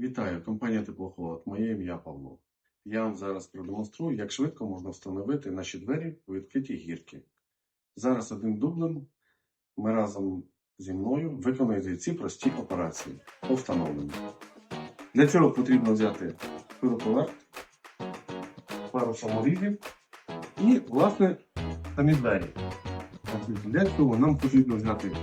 Вітаю, компанія Теплохолод. Моє ім'я Павло. Я вам зараз продемонструю, як швидко можна встановити наші двері у відкритій гірки. Зараз одним дублем ми разом зі мною виконуєте ці прості операції по встановленню. Для цього потрібно взяти пироповерт, пару саморізів і, власне, самі двері. Для цього нам потрібно взяти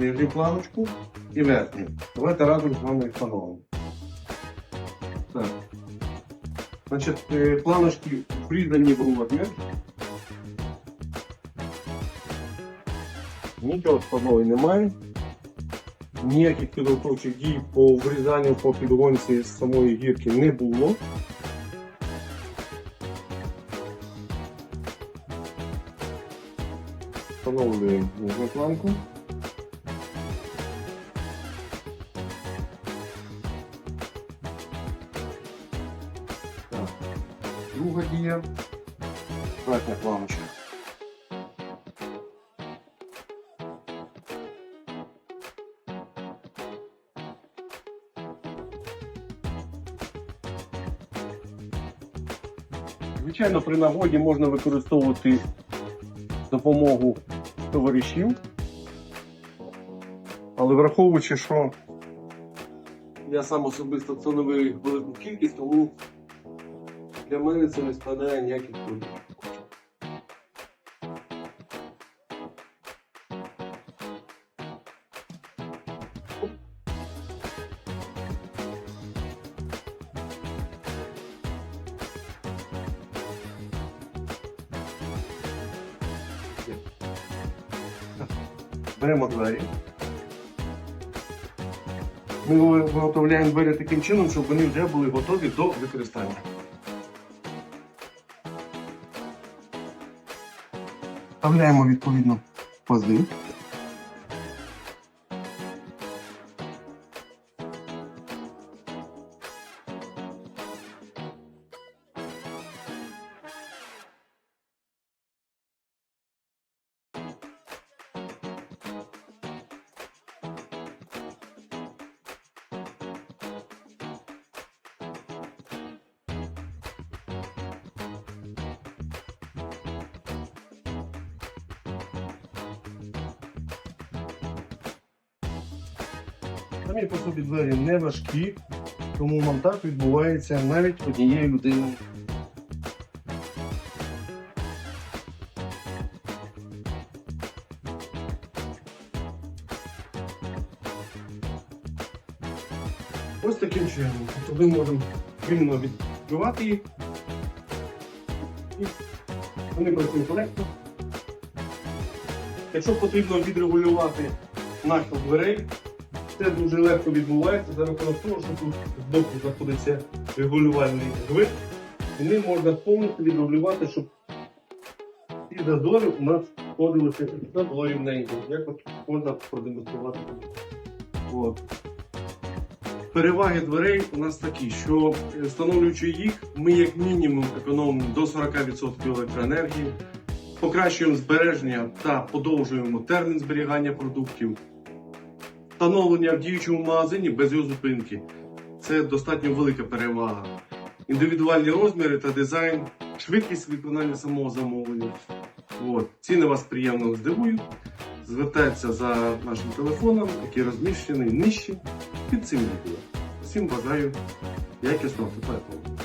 нижню планочку і верхню. Давайте разом з вами їх встановимо. Так. Значить, е, планочки врізані в розмір. Нічого складного немає. Ніяких підготовчих дій по врізанню по підгонці з самої гірки не було. Встановлюємо планку. Друга дія. Верхня планочка. Звичайно, при нагоді можна використовувати допомогу товаришів. Але враховуючи, що я сам особисто встановив велику кількість, тому для мене це не складає ніяких трудів. Беремо двері. Ми виготовляємо двері таким чином, щоб вони вже були готові до використання. Вставляємо відповідно пази. Самі по собі двері не важкі, тому монтаж відбувається навіть однією людиною. Ось таким чином. Ми можемо вільно відкривати їх. І вони працюють легко. Якщо потрібно відрегулювати нахил дверей, це дуже легко відбувається за рахунок того, що тут збоку знаходиться регулювальний гвинт, і ним можна повністю відрегулювати, щоб ці зазори у нас входилися рівненько, як от можна продемонструвати. От. Переваги дверей у нас такі, що е, встановлюючи їх, ми як мінімум економимо до 40% електроенергії, покращуємо збереження та подовжуємо термін зберігання продуктів. Встановлення в діючому магазині без його зупинки. Це достатньо велика перевага. Індивідуальні розміри та дизайн, швидкість виконання самого замовлення. От. Ціни вас приємно здивують. Звертайтеся за нашим телефоном, який розміщений нижче під цим відео. Всім бажаю якісного телефону.